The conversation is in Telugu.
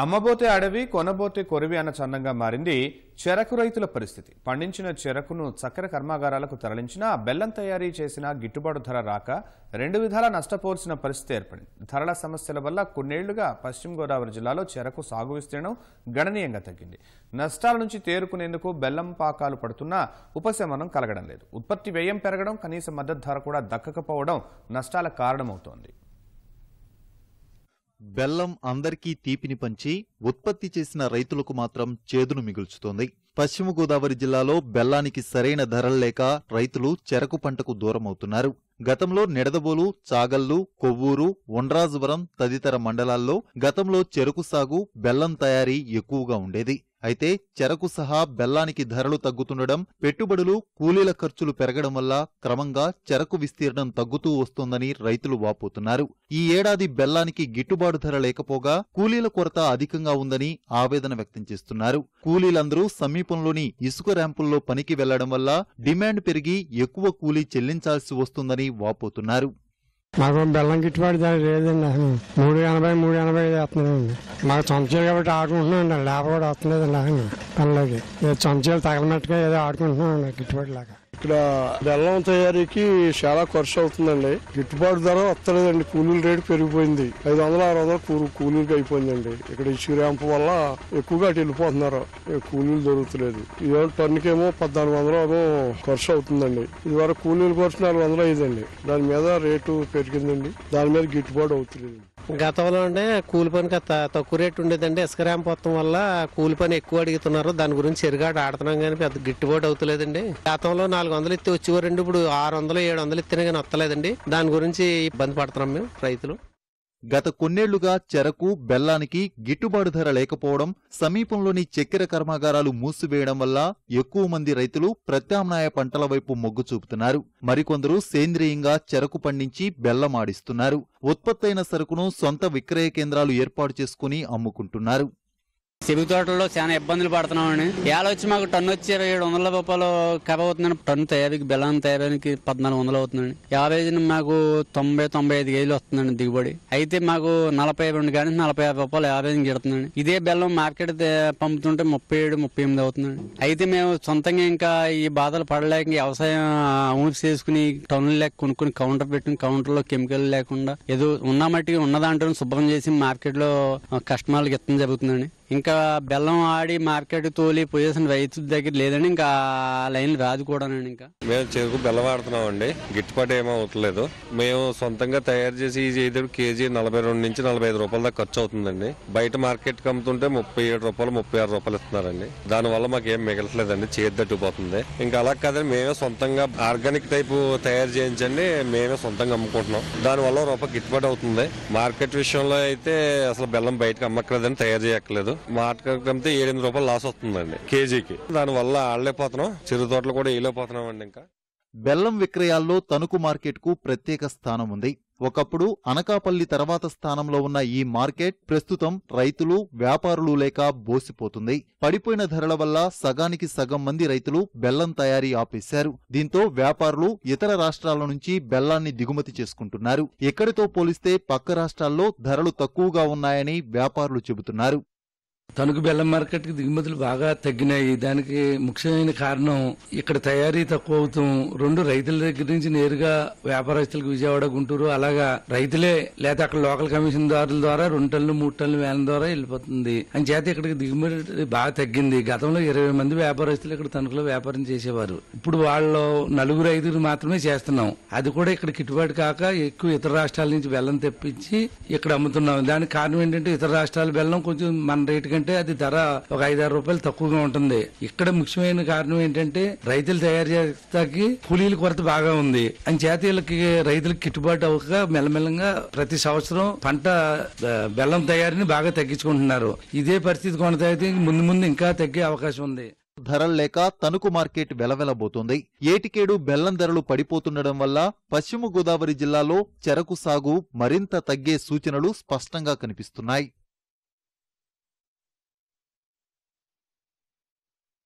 అమ్మబోతే అడవి కొనబోతే కొరివి అన్న చందంగా మారింది చెరకు రైతుల పరిస్థితి. పండించిన చెరకును చక్కెర కర్మాగారాలకు తరలించినా బెల్లం తయారీ చేసిన గిట్టుబాటు ధర రాక రెండు విధాల నష్టపోల్సిన పరిస్థితి ఏర్పడింది. ధరల సమస్యల వల్ల కొన్నేళ్ళుగా పశ్చిమ గోదావరి జిల్లాలో చెరకు సాగు విస్తీర్ణం గణనీయంగా తగ్గింది. నష్టాల నుంచి తేరుకునేందుకు బెల్లం పాకాలు పడుతున్నా ఉపశమనం కలగడం లేదు. ఉత్పత్తి వ్యయం పెరగడం కనీస మద్దతు ధర కూడా దక్కకపోవడం నష్టాల కారణమవుతోంది. బెల్లం అందరికీ తీపిని పంచి ఉత్పత్తి చేసిన రైతులకు మాత్రం చేదును మిగుల్చుతోంది. పశ్చిమ గోదావరి జిల్లాలో బెల్లానికి సరైన ధరలు లేక రైతులు చెరకు పంటకు దూరమవుతున్నారు. గతంలో నిడదబోలు చాగల్లు కొవ్వూరు ఉండ్రాజవరం తదితర మండలాల్లో గతంలో చెరకు సాగు బెల్లం తయారీ ఎక్కువగా ఉండేది. అయితే చెరకు సహా బెల్లానికి ధరలు తగ్గుతుండడం పెట్టుబడులు కూలీల ఖర్చులు పెరగడం వల్ల క్రమంగా చెరకు విస్తీర్ణం తగ్గుతూ వస్తోందని రైతులు వాపోతున్నారు. ఈ ఏడాది బెల్లానికి గిట్టుబాటు ధర లేకపోగా కూలీల కొరత అధికంగా ఉందని ఆవేదన వ్యక్తం చేస్తున్నారు. కూలీలందరూ సమీపంలోని ఇసుక ర్యాంపుల్లో పనికి వెళ్ళడం వల్ల డిమాండ్ పెరిగి ఎక్కువ కూలీ చెల్లించాల్సి వస్తుందని వాపోతున్నారు. మాకు బెల్లం గిట్టుబాటు ధర లేదండి. అసలు మూడు ఎనభై మూడు ఎనభై వేస్తున్నామండి మాకు చంచాలు కాబట్టి ఆడుకుంటున్నామండి. లేబర్ కూడా వస్తలేదండి అసలు పనిలోకి. ఏదో చంచాలు తగలనట్టుగా ఏదో ఆడుకుంటున్నామండి గిట్టుబాటు లాగా. ఇక్కడ బెల్లం తయారీకి చాలా ఖర్చు అవుతుందండి. గిట్టుబాటు ధర వస్తలేదండి. కూలీల రేటు పెరిగిపోయింది. ఐదు వందల ఆరు వందలు కూలీ కూలీలకి అయిపోయిందండి. ఇక్కడ ఇసుక ర్యాంప్ వల్ల ఎక్కువగా అటు వెళ్ళిపోతున్నారు. కూలీలు దొరుకుతలేదు. ఇవాళ టన్నుకేమో పద్నాలుగు వందలు ఏమో ఖర్చు అవుతుందండి. ఇది వరకు కూలీలు ఖర్చు నాలుగు వందలు అయిందండి దాని మీద రేటు పెరిగిందండి. దాని మీద గిట్టుబాటు అవుతలేదు గతంలో అంటే కూలి పనికి తక్కువ రేటు ఉండేదండి. ఇసుక ర్యాంప్ వల్ల కూలి పని ఎక్కువ అడుగుతున్నారు. దాని గురించి ఎరుగాట ఆడుతున్నాం కానీ పెద్ద గిట్టుబాటు అవుతలేదండి. గతంలో నాలుగు వందలు ఇస్తే వచ్చేవారండి. ఇప్పుడు ఆరు వందలు ఏడు వందలు ఇస్తేనే కానీ వస్తలేదండి. దాని గురించి ఇబ్బంది పడుతున్నాం మేము రైతులు. గత కొన్నేళ్ళుగా చెరకు బెల్లానికి గిట్టుబాటు ధర లేకపోవడం సమీపంలోని చక్కెర కర్మాగారాలు మూసివేయడం వల్ల ఎక్కువ మంది రైతులు ప్రత్యామ్నాయ పంటల వైపు మొగ్గు చూపుతున్నారు. మరికొందరు సేంద్రీయంగా చెరకు పండించి బెల్లం ఆడిస్తున్నారు ఉత్పత్తైన సరుకును సొంత విక్రయ కేంద్రాలు ఏర్పాటు చేసుకుని అమ్ముకుంటున్నారు. చెరుకు తోటల్లో చాలా ఇబ్బందులు పడుతున్నామని ఏళ్ళ వచ్చి మాకు టన్ను వచ్చి ఇరవై ఏడు వందల రూపాయలు కబ అవుతుందండి. టన్ను తయారీకి బెల్లం తయారీకి పద్నాలుగు వందలు అవుతుందండి. యావరేజ్ మాకు తొంభై తొంభై ఐదు కేజీలు వస్తుందండి దిగుబడి. అయితే మాకు నలభై రెండు కానీ నలభై ఆరు రూపాయలు యాభై యావరేజ్ గిడుతుందండి. ఇదే బెల్లం మార్కెట్ పంపుతుంటే ముప్పై ఏడు ముప్పై ఎనిమిది అవుతుందండి. అయితే మేము సొంతంగా ఇంకా ఈ బాధలు పడలేక వ్యవసాయం ఊసి చేసుకుని టన్నులు లేక కొనుక్కుని కౌంటర్ పెట్టిన కౌంటర్లో కెమికల్ లేకుండా ఏదో ఉన్న మట్టికి ఉన్న దాంట్లో శుభ్రం చేసి మార్కెట్లో కస్టమర్లకు ఇత్తడం జరుగుతుందండి. ఇంకా బెల్లం ఆడి మార్కెట్ తోలి పోయేసిన రైతు దగ్గర లేదండి ఇంకా లైన్ రాదు కూడానండి ఇంకా. మేము చెరుకు బెల్లం వాడుతున్నామండి. గిట్టుబాటు ఏమీ మేము సొంతంగా తయారు చేసి ఈ చేదుడు కేజీ నలభై రెండు నుంచి నలభై ఐదు రూపాయల దాకా ఖర్చు అవుతుందండి. బయట మార్కెట్ కమ్ముతుంటే అమ్ముతుంటే ముప్పై ఏడు రూపాయలు ముప్పై ఆరు రూపాయలు ఇస్తున్నారండి. దానివల్ల మాకు ఏం మిగలట్లేదండి చేద్దట్టుపోతుంది ఇంకా అలా కాదని మేమే సొంతంగా ఆర్గానిక్ టైపు తయారు చేయించండి మేమే సొంతంగా అమ్ముకుంటున్నాం. దానివల్ల వల్ల రూపాయి గిట్టుబాటు అవుతుంది. మార్కెట్ విషయంలో అయితే అసలు బెల్లం బయటకు అమ్మక్కలేదని తయారు చేయక్కలేదు మార్కెట్ అమ్మితే ఏడెనిమిది రూపాయలు లాస్ వస్తుందండి కేజీకి. దానివల్ల ఆడలేకపోతున్నాం చిరు తోటలు కూడా వేయలేకపోతున్నాం అండి ఇంకా. బెల్లం విక్రయాల్లో తణుకు మార్కెట్కు ప్రత్యేక స్థానం ఉంది. ఒకప్పుడు అనకాపల్లి తర్వాత స్థానంలో ఉన్న ఈ మార్కెట్ ప్రస్తుతం రైతులు వ్యాపారులు లేక బోసిపోతుంది. పడిపోయిన ధరల వల్ల సగానికి సగం మంది రైతులు బెల్లం తయారీ ఆపేశారు. దీంతో వ్యాపారులు ఇతర రాష్ట్రాల నుంచి బెల్లాన్ని దిగుమతి చేసుకుంటున్నారు. ఎక్కడితో పోలిస్తే పక్క రాష్ట్రాల్లో ధరలు తక్కువగా ఉన్నాయని వ్యాపారులు చెబుతున్నారు. తణుకు బెల్లం మార్కెట్కి దిగుమతులు బాగా తగ్గినాయి. దానికి ముఖ్యమైన కారణం ఇక్కడ తయారీ తక్కువ అవుతాం రెండు రైతుల దగ్గర నుంచి నేరుగా వ్యాపారస్తులకు విజయవాడ గుంటూరు అలాగా రైతులే లేదా అక్కడ లోకల్ కమిషన్ దారుల ద్వారా రెండు టన్నులు మూడు టన్నులు వ్యాన్ ద్వారా వెళ్ళిపోతుంది. అని చేత ఇక్కడికి దిగుమతి బాగా తగ్గింది. గతంలో ఇరవై మంది వ్యాపారస్తులు ఇక్కడ తణుకులో వ్యాపారం చేసేవారు. ఇప్పుడు వాళ్ళు నలుగురు ఐదుగురు మాత్రమే చేస్తున్నాం. అది కూడా ఇక్కడ గిట్టుబాటు కాక ఎక్కువ ఇతర రాష్ట్రాల నుంచి బెల్లం తెప్పించి ఇక్కడ అమ్ముతున్నాం. దానికి కారణం ఏంటంటే ఇతర రాష్ట్రాల బెల్లం కొంచెం మన రేటు ఎందుకంటే అది ధర ఒక ఐదారు రూపాయలు తక్కువగా ఉంటుంది. ఇక్కడ ముఖ్యమైన కారణం ఏంటంటే రైతులు తయారు చేస్తాకి కూలీల కొరత బాగా ఉంది. అని చేత వీళ్ళకి రైతులకు గిట్టుబాటు అవ్వక మెల్లమెల్లంగా ప్రతి సంవత్సరం పంట బెల్లం తయారీని బాగా తగ్గించుకుంటున్నారు. ఇదే పరిస్థితి కొనసాగితే ముందు ముందు ఇంకా తగ్గే అవకాశం ఉంది. ధరలు లేక తణుకు మార్కెట్ వెలవెలబోతోంది. ఏటికేడు బెల్లం ధరలు పడిపోతుండడం వల్ల పశ్చిమ గోదావరి జిల్లాలో చెరకు సాగు మరింత తగ్గే సూచనలు స్పష్టంగా కనిపిస్తున్నాయి.